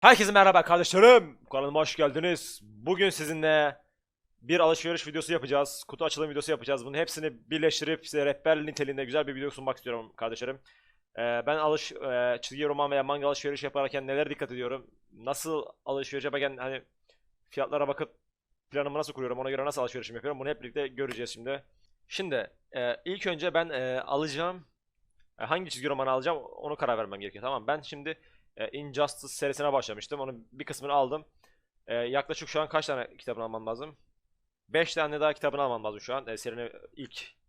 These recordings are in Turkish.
Herkese merhaba kardeşlerim. Kanalıma hoş geldiniz. Bugün sizinle bir alışveriş videosu yapacağız. Kutu açılım videosu yapacağız. Bunun hepsini birleştirip size rehber niteliğinde güzel bir video sunmak istiyorum kardeşlerim. Ee, ben alış e, çizgi roman veya manga alışveriş yaparken neler dikkat ediyorum? Nasıl alışveriş yaparken hani fiyatlara bakıp planımı nasıl kuruyorum? Ona göre nasıl alışverişim yapıyorum? Bunu hep birlikte göreceğiz şimdi. Şimdi e, ilk önce ben e, alacağım e, hangi çizgi romanı alacağım onu karar vermem gerekiyor. Tamam ben şimdi e, Injustice serisine başlamıştım. Onun bir kısmını aldım. E, yaklaşık şu an kaç tane kitabını almam lazım? 5 tane daha kitabını almam lazım şu an. E, serinin ilk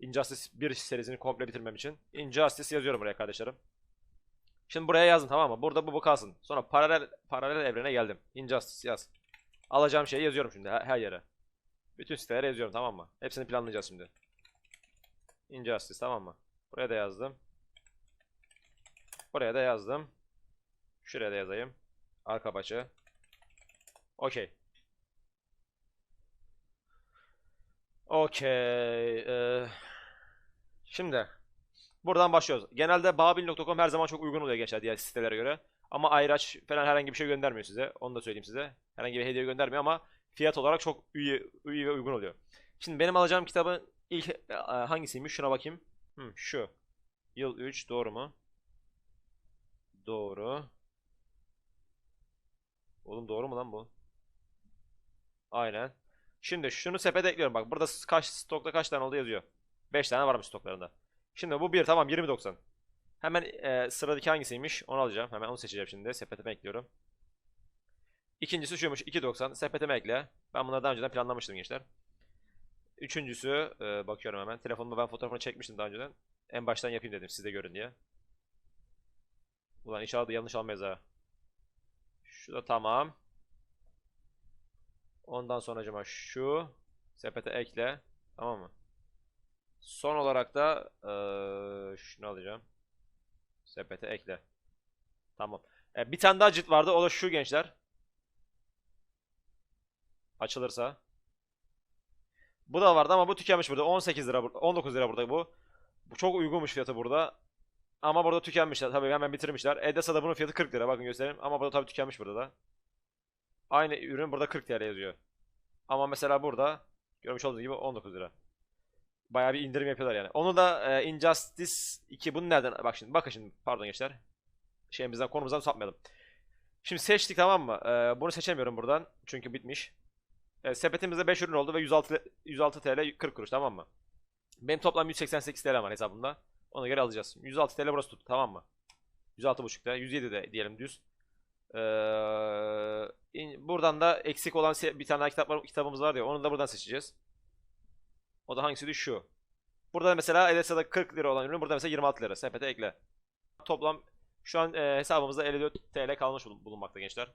Injustice 1 serisini komple bitirmem için. Injustice yazıyorum buraya kardeşlerim. Şimdi buraya yazdım tamam mı? Burada bu bu kalsın. Sonra paralel paralel evrene geldim. Injustice yaz. Alacağım şeyi yazıyorum şimdi her, her yere. Bütün sitelere yazıyorum tamam mı? Hepsini planlayacağız şimdi. Injustice tamam mı? Buraya da yazdım. Buraya da yazdım. Şuraya da yazayım. Arka başı. Okey. Okey. Ee, şimdi buradan başlıyoruz. Genelde babil.com her zaman çok uygun oluyor gençler diğer sitelere göre. Ama ayraç falan herhangi bir şey göndermiyor size. Onu da söyleyeyim size. Herhangi bir hediye göndermiyor ama fiyat olarak çok iyi, iyi ve uygun oluyor. Şimdi benim alacağım kitabın ilk e, hangisiymiş? Şuna bakayım. Hı, şu. Yıl 3 doğru mu? Doğru. Oğlum doğru mu lan bu? Aynen. Şimdi şunu sepete ekliyorum. Bak burada kaç stokta kaç tane oldu yazıyor. 5 tane varmış stoklarında. Şimdi bu bir tamam 20.90. Hemen e, sıradaki hangisiymiş? Onu alacağım. Hemen onu seçeceğim şimdi. Sepetime ekliyorum. İkincisi şuymuş 2.90. Sepetime ekle. Ben bunları daha önceden planlamıştım gençler. Üçüncüsü e, bakıyorum hemen. Telefonumda ben fotoğrafını çekmiştim daha önceden. En baştan yapayım dedim siz de görün diye. Ulan inşallah da yanlış almayız ha. Şu da tamam. Ondan sonracıma şu sepete ekle. Tamam mı? Son olarak da eee, şunu alacağım. Sepete ekle. Tamam. E, bir tane daha cilt vardı. O da şu gençler. Açılırsa. Bu da vardı ama bu tükenmiş burada. 18 lira burada. 19 lira burada bu. Bu çok uygunmuş fiyatı burada. Ama burada tükenmişler. Tabii hemen bitirmişler. Edesa'da bunun fiyatı 40 lira. Bakın göstereyim. Ama burada tabii tükenmiş burada da. Aynı ürün burada 40 TL yazıyor. Ama mesela burada görmüş olduğunuz gibi 19 lira. Bayağı bir indirim yapıyorlar yani. Onu da e, Injustice 2 bunu nereden? Bak şimdi bakın şimdi pardon gençler. Şeyimizden konumuzdan sapmayalım. Şimdi seçtik tamam mı? E, bunu seçemiyorum buradan. Çünkü bitmiş. E, sepetimizde 5 ürün oldu ve 106 106 TL 40 kuruş tamam mı? Benim toplam 188 TL var hesabımda. Ona göre alacağız. 106 TL burası tuttu tamam mı? 106.5 TL. 107 de diyelim düz. Ee, in- buradan da eksik olan bir tane kitap var, kitabımız var ya onu da buradan seçeceğiz. O da hangisiydi? Şu. Burada mesela Edesa'da 40 lira olan ürün burada mesela 26 lira. Sepete ekle. Toplam şu an e, hesabımızda 54 TL kalmış bulun- bulunmakta gençler.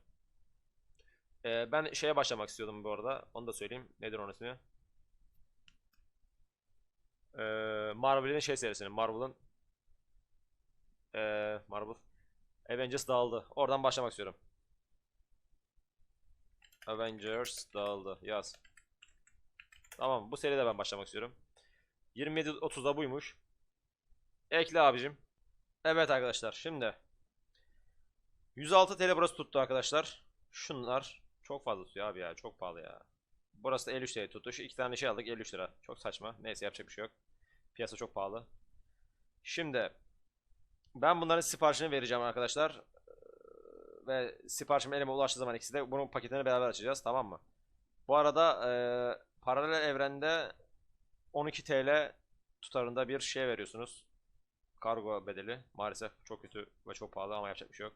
E, ben şeye başlamak istiyordum bu arada. Onu da söyleyeyim. Nedir onun ismi? E, Marvel'in şey serisinin. Marvel'ın e, Marvel Avengers dağıldı. Oradan başlamak istiyorum. Avengers dağıldı. Yaz. Tamam bu seride ben başlamak istiyorum. 27.30'da buymuş. Ekle abicim. Evet arkadaşlar şimdi 106 TL burası tuttu arkadaşlar. Şunlar çok fazla tutuyor abi ya. Çok pahalı ya. Burası da 53 TL tuttu. Şu iki tane şey aldık 53 lira. Çok saçma. Neyse yapacak bir şey yok. Piyasa çok pahalı. Şimdi ben bunların siparişini vereceğim arkadaşlar. Ee, Ve siparişim elime ulaştığı zaman ikisi de bunun paketini beraber açacağız tamam mı? Bu arada e, paralel evrende 12 TL tutarında bir şey veriyorsunuz. Kargo bedeli. Maalesef çok kötü ve çok pahalı ama yapacak bir şey yok.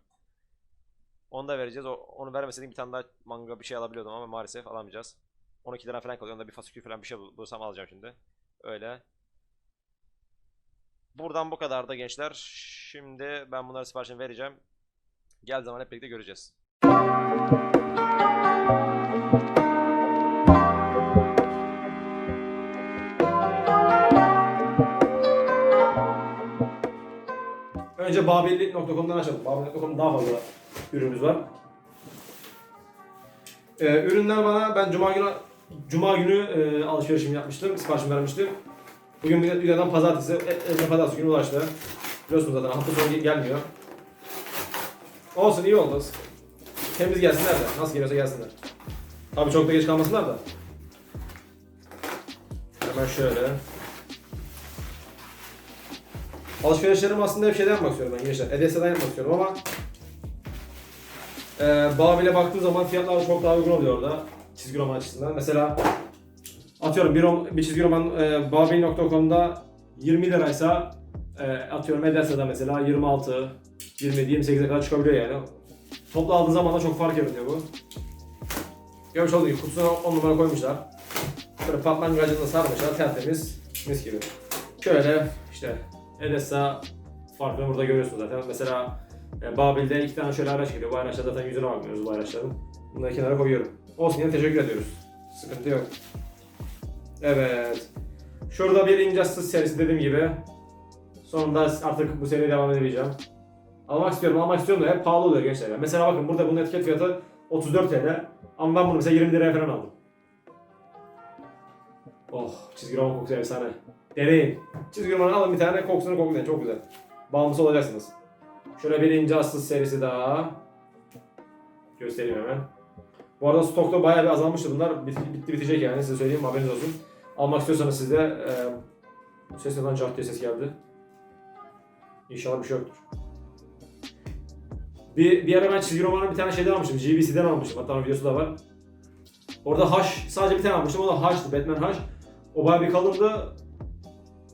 Onu da vereceğiz. Onu vermeseydim bir tane daha manga bir şey alabiliyordum ama maalesef alamayacağız. 12 lira falan kalıyor. Onda bir fasikül falan bir şey bul- bulursam alacağım şimdi. Öyle. Buradan bu kadar da gençler. Şimdi ben bunları siparişini vereceğim. Gel zaman hep birlikte göreceğiz. Önce babilli.com'dan açalım. Babilli.com'da daha fazla ürünümüz var. Ee, ürünler bana ben cuma günü cuma günü e, alışverişimi yapmıştım, siparişimi vermiştim. Bugün bir videodan pazartesi, e, e, pazartesi günü ulaştı. Biliyorsunuz zaten hafta sonu gelmiyor. Olsun iyi oldu. temiz gelsinler de. Nasıl geliyorsa gelsinler. Tabii çok da geç kalmasınlar da. Hemen şöyle. Alışverişlerimi aslında hep şeyden yapmak istiyorum ben gençler. Edesa'dan yapmak istiyorum ama e, Babil'e baktığım zaman fiyatlar çok daha uygun oluyor orada. Çizgi roman açısından. Mesela atıyorum bir, bir çizgi roman e, babil.com'da 20 liraysa e, atıyorum Edesa'da mesela 26, 27, 28'e kadar çıkabiliyor yani. Toplu aldığı zaman da çok fark yaratıyor bu. Görmüş olduğunuz gibi kutusuna 10 numara koymuşlar. Böyle patlangıcını sarmışlar tertemiz mis gibi. Şöyle işte Edessa farkını burada görüyorsunuz zaten. Mesela e, Babil'de iki tane şöyle araç geliyor. Bu araçlar zaten yüzüne bakmıyoruz bu araçların. Bunları kenara koyuyorum. Olsun yine teşekkür ediyoruz. Sıkıntı yok. Evet. Şurada bir Injustice serisi dediğim gibi. Sonunda artık bu seriye devam edebileceğim. Almak istiyorum, almak istiyorum da hep pahalı oluyor gençler. ya. Mesela bakın burada bunun etiket fiyatı 34 TL. Ama ben bunu mesela 20 liraya falan aldım. Oh, çizgi roman kokusu efsane. Deneyin. Çizgi romanı alın bir tane kokusunu koklayın. Çok güzel. Bağımlısı olacaksınız. Şöyle bir Injustice serisi daha. Göstereyim hemen. Bu arada stokta bayağı bir azalmıştı bunlar. Bitti, bitti bitecek yani size söyleyeyim haberiniz olsun. Almak istiyorsanız siz de e, ses neden diye ses geldi. İnşallah bir şey yoktur. Bir, bir ara ben çizgi romanı bir tane şeyden almıştım. GBC'den almıştım. Hatta onun videosu da var. Orada Haş, sadece bir tane almıştım. O da Haş'tı. Batman Haş. O bayağı bir kalındı.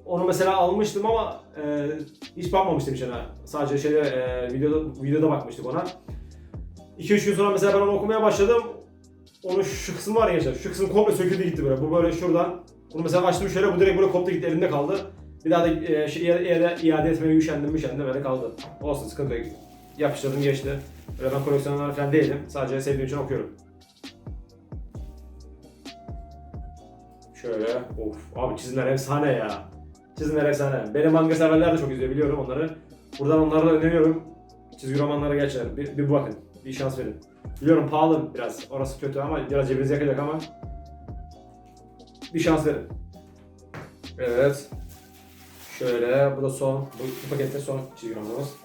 Onu mesela almıştım ama e, hiç bakmamıştım içine. Sadece şeyde e, videoda, videoda bakmıştık ona. 2-3 gün sonra mesela ben onu okumaya başladım. Onun şu kısmı var ya gençler. Şu kısım komple söküldü gitti böyle. Bu böyle şuradan. Bunu mesela açtım şöyle bu direkt böyle koptu gitti elimde kaldı. Bir daha da e, şey, iade, iade, etmeye üşendim üşendim böyle kaldı. Olsun sıkıntı yok. Yapıştırdım geçti. Böyle ben koleksiyoner falan değilim. Sadece sevdiğim için okuyorum. Şöyle. Of abi çizimler efsane ya. Çizimler efsane. Benim manga severler de çok izliyor biliyorum onları. Buradan onlara da öneriyorum. Çizgi romanlara gerçekten bir, bir bakın. Bir şans verin. Biliyorum pahalı biraz. Orası kötü ama biraz cebinizi yakacak ama bir şans verin. Evet. Şöyle bu da son. Bu, bu pakette son çizgi romanımız.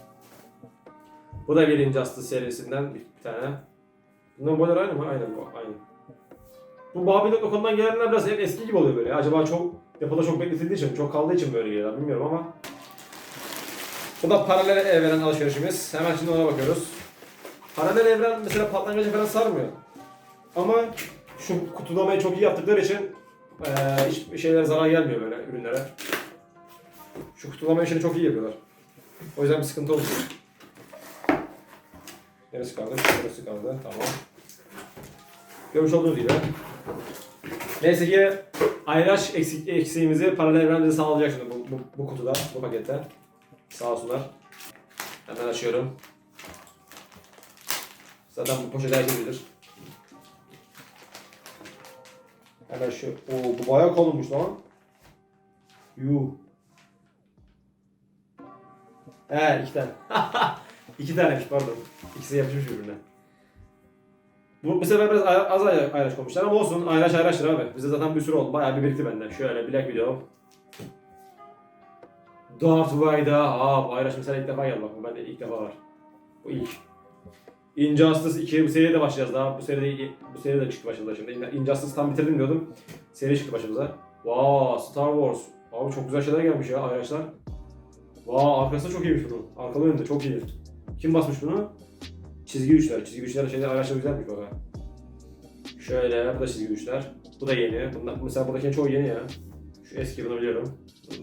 Bu da bir Injustice serisinden bir, bir tane. Bunların boyları aynı mı? Aynen bu. Aynı. Bu Babil.com'dan gelenler biraz hep eski gibi oluyor böyle. Acaba çok depoda çok bekletildiği için, çok kaldığı için böyle geliyorlar bilmiyorum ama. Bu da paralel evren alışverişimiz. Hemen şimdi ona bakıyoruz. Paralel evren mesela patlangıcı falan sarmıyor. Ama şu kutulamayı çok iyi yaptıkları için eee hiçbir şeyler zarar gelmiyor böyle ürünlere. Şu kutulama işini çok iyi yapıyorlar. O yüzden bir sıkıntı olmuyor. Neresi kaldı? Neresi kaldı? Tamam. Görmüş olduğunuz gibi. Neyse ki ayraç eksik, eksiğimizi paralel evrende bize sağlayacak şimdi bu, bu, bu kutuda, bu pakette. Sağ olsunlar. Hemen açıyorum. Zaten bu poşet herkes bilir. Hemen şu, oo bu bayağı kalınmış lan. Yuh. He iki tane. iki taneymiş pardon. İkisi yapışmış birbirine. Bu, bu sefer biraz az ay- ayraç koymuşlar ama olsun ayraç ayraçtır abi. Bize zaten bir sürü oldu. Bayağı bir birikti benden. Şöyle Black Widow. Darth Vader. Aa bu ayraç mesela ilk defa geldi bak. Bu bende ilk defa var. Bu ilk. Injustice 2 bu seriye de başlayacağız daha. Bu seride bu seri de çıktı başımıza şimdi. Injustice tam bitirdim diyordum. Seri çıktı başımıza. Wow, Star Wars. Abi çok güzel şeyler gelmiş ya ayraçlar. Wow, arkası çok iyiymiş bunun. Arkalı önünde çok iyi. Kim basmış bunu? Çizgi güçler. Çizgi güçler şeyler ayraçlar güzelmiş bak. Şöyle, bu da çizgi güçler. Bu da yeni. Bundan, mesela buradakinin çoğu yeni ya. Şu eski bunu biliyorum.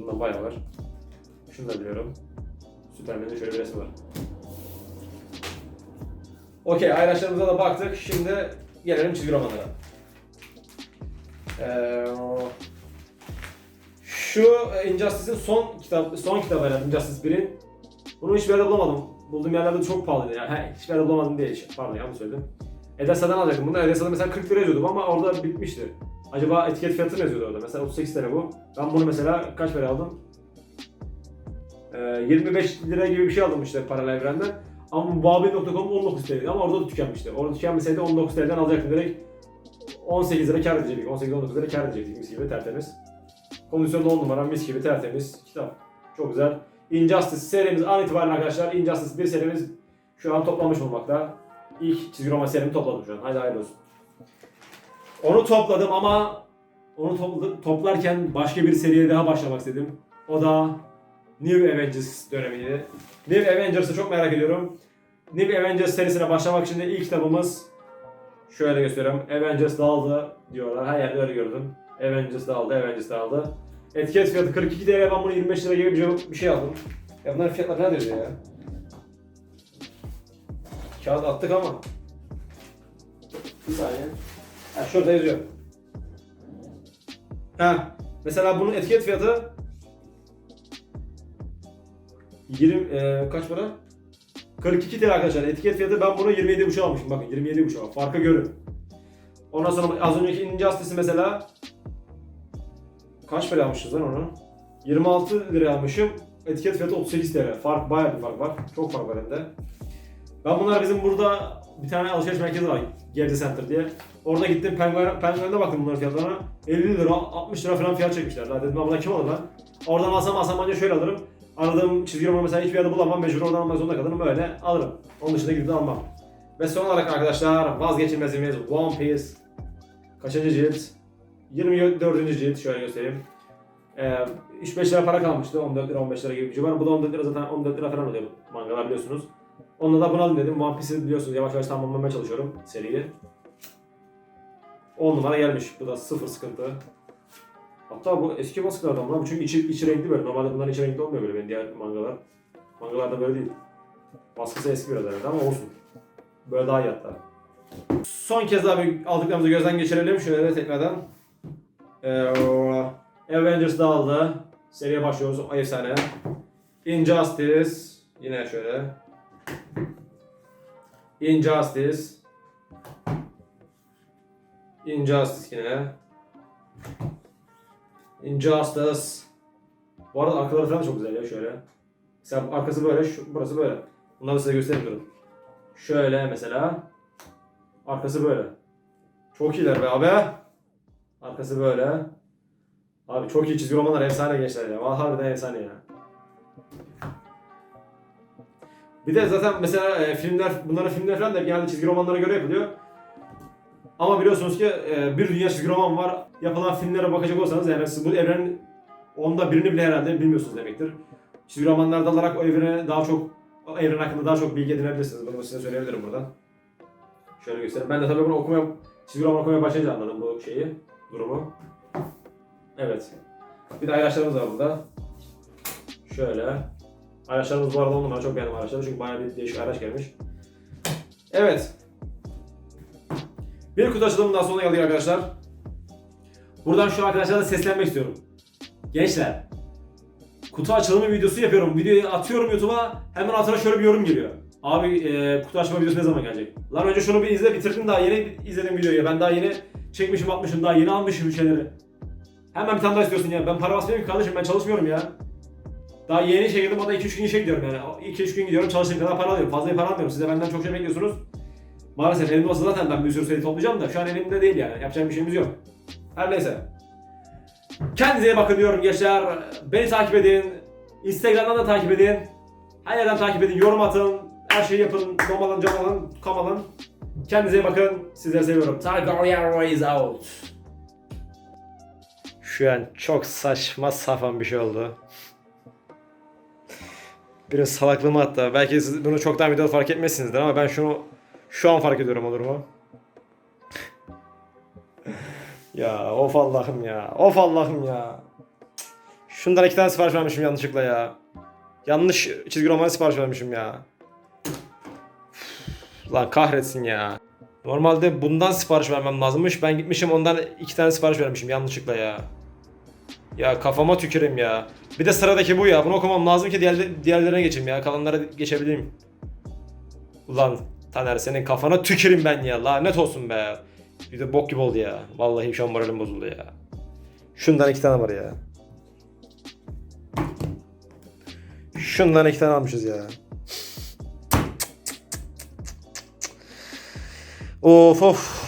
Bundan bayağı var. Şunu da biliyorum. Superman'in şöyle bir resmi var. Okey, ayraçlarımıza da baktık. Şimdi gelelim çizgi romanlara. Ee, şu Injustice'in son kitap son kitabı herhalde Injustice 1'in. Bunu hiçbir yerde bulamadım. Bulduğum yerlerde de çok pahalıydı yani. He, hiçbir yerde bulamadım değil. Pardon yanlış söyledim. Edessa'dan alacaktım. Bunu Edessa'da mesela 40 lira yazıyordu ama orada bitmişti. Acaba etiket fiyatı ne yazıyordu orada? Mesela 38 lira bu. Ben bunu mesela kaç para aldım? Ee, 25 lira gibi bir şey aldım işte paralel evrenden. Ama bu Babil.com 19 TL ama orada da tükenmişti. Orada tükenmeseydi 19 TL'den alacaktım direkt. 18 lira kar edecektik. 18-19 lira kar edecektik mis gibi tertemiz. Kondisyonda 10 numara mis gibi tertemiz kitap. Çok güzel. Injustice serimiz an itibaren arkadaşlar Injustice 1 serimiz şu an toplanmış olmakta. ilk çizgi roman serimi topladım şu an. Haydi hayırlı olsun. Onu topladım ama onu topladım, toplarken başka bir seriye daha başlamak istedim. O da New Avengers dönemiydi. New Avengers'ı çok merak ediyorum. New Avengers serisine başlamak için de ilk kitabımız şöyle gösteriyorum. Avengers dağıldı diyorlar. Her yerde öyle gördüm. Avengers dağıldı, Avengers dağıldı. Etiket fiyatı 42 TL. Ben bunu 25 lira gibi bir- bir şey aldım. Ya bunların fiyatları nedir ya? Kağıt attık ama. Bir saniye. Ha şurada yazıyor. Ha mesela bunun etiket fiyatı 20 e, kaç para? 42 TL arkadaşlar. Etiket fiyatı ben bunu 27,5 almışım. Bakın 27,5. Farkı görün. Ondan sonra az önceki Injustice'i mesela kaç para almışız lan onu? 26 liraya almışım. Etiket fiyatı 38 TL. Fark bayağı bir fark var. Çok fark var hem. Ben bunlar bizim burada bir tane alışveriş merkezi var. Gerdi Center diye. Orada gittim Penguin, Penguin'e baktım bunların fiyatlarına. 50 lira, 60 lira falan fiyat çekmişler. Daha dedim ben buna kim alır lan? Oradan alsam alsam bence şöyle alırım. Aradığım çizgi romanı mesela hiçbir yerde bulamam. Mecbur oradan almak zorunda kalırım. Böyle alırım. Onun dışında gidip de almam. Ve son olarak arkadaşlar vazgeçilmezimiz One Piece. Kaçıncı cilt? 24. cilt. Şöyle göstereyim. Ee, 3-5 lira para kalmıştı. 14 lira 15 lira gibi bir civar. Bu da 14 lira zaten 14 lira falan oluyor mangalar biliyorsunuz. Onunla da bunu alayım dedim. One Piece'i biliyorsunuz yavaş yavaş tamamlamaya çalışıyorum seriyi. 10 numara gelmiş. Bu da sıfır sıkıntı. Hatta bu eski baskılardan bunlar. Çünkü içi, içi renkli böyle. Normalde bunların içi renkli olmuyor böyle benim diğer mangalar. Mangalarda böyle değil. Baskısı eski biraz herhalde ama olsun. Böyle daha iyi hatta. Son kez daha bir aldıklarımızı gözden geçirelim. Şöyle de tekrardan. Ee, Avengers dağıldı. Seriye başlıyoruz. O efsane. Injustice. Yine şöyle. Injustice. Injustice yine. Injustice. Bu arada arkaları falan çok güzel ya şöyle. Mesela arkası böyle, şu, burası böyle. Bunları size göstereyim. Şöyle mesela. Arkası böyle. Çok iyiler be abi. Arkası böyle. Abi çok iyi çizgi romanlar efsane gençler ya. Vallahi harbiden efsane ya. Bir de zaten mesela e, filmler, bunların filmler falan da genelde çizgi romanlara göre yapılıyor. Ama biliyorsunuz ki e, bir dünya çizgi roman var. Yapılan filmlere bakacak olsanız yani siz bu evrenin onda birini bile herhalde bilmiyorsunuz demektir. Çizgi romanlarda alarak o evrene daha çok, o evren hakkında daha çok bilgi edinebilirsiniz. Bunu size söyleyebilirim buradan. Şöyle göstereyim. Ben de tabii bunu okumaya, çizgi roman okumaya başlayınca anladım bu şeyi, durumu. Evet. Bir de ayraçlarımız var burada. Şöyle. Araçlarımız bu arada on çok beğendim araçları çünkü bayağı bir değişik araç gelmiş. Evet. Bir kutu açılımından sonuna geldik arkadaşlar. Buradan şu arkadaşlara seslenmek istiyorum. Gençler. Kutu açılımı videosu yapıyorum. Videoyu atıyorum YouTube'a. Hemen altına şöyle bir yorum geliyor. Abi e, kutu açma videosu ne zaman gelecek? Lan önce şunu bir izle bitirdim daha yeni izledim videoyu. Ben daha yeni çekmişim atmışım daha yeni almışım şeyleri. Hemen bir tane daha istiyorsun ya. Ben para basmıyorum ki kardeşim ben çalışmıyorum ya. Daha yeni işe girdim da 2-3 gün işe gidiyorum yani. 2-3 gün gidiyorum çalıştığım kadar para alıyorum. Fazla para almıyorum. Siz de benden çok şey bekliyorsunuz. Maalesef elimde olsa zaten ben bir sürü seri toplayacağım da şu an elimde değil yani. Yapacak bir şeyimiz yok. Her neyse. Kendinize iyi bakın diyorum gençler. Beni takip edin. Instagram'dan da takip edin. Her yerden takip edin. Yorum atın. Her şeyi yapın. Domalın, camalın, kamalın. Kendinize iyi bakın. Sizleri seviyorum. Targaryen is out. Şu an çok saçma sapan bir şey oldu. Biraz salaklığımı hatta. Belki siz bunu çoktan videoda fark etmezsinizdir ama ben şunu şu an fark ediyorum olur mu? ya of Allah'ım ya. Of Allah'ım ya. Şundan iki tane sipariş vermişim yanlışlıkla ya. Yanlış çizgi romanı sipariş vermişim ya. Lan kahretsin ya. Normalde bundan sipariş vermem lazımmış. Ben gitmişim ondan iki tane sipariş vermişim yanlışlıkla ya. Ya kafama tüküreyim ya. Bir de sıradaki bu ya. Bunu okumam lazım ki diğer, diğerlerine geçeyim ya. Kalanlara geçebileyim. Ulan Taner senin kafana tüküreyim ben ya. Lanet olsun be. Bir de bok gibi oldu ya. Vallahi şu an moralim bozuldu ya. Şundan iki tane var ya. Şundan iki tane almışız ya. Of of.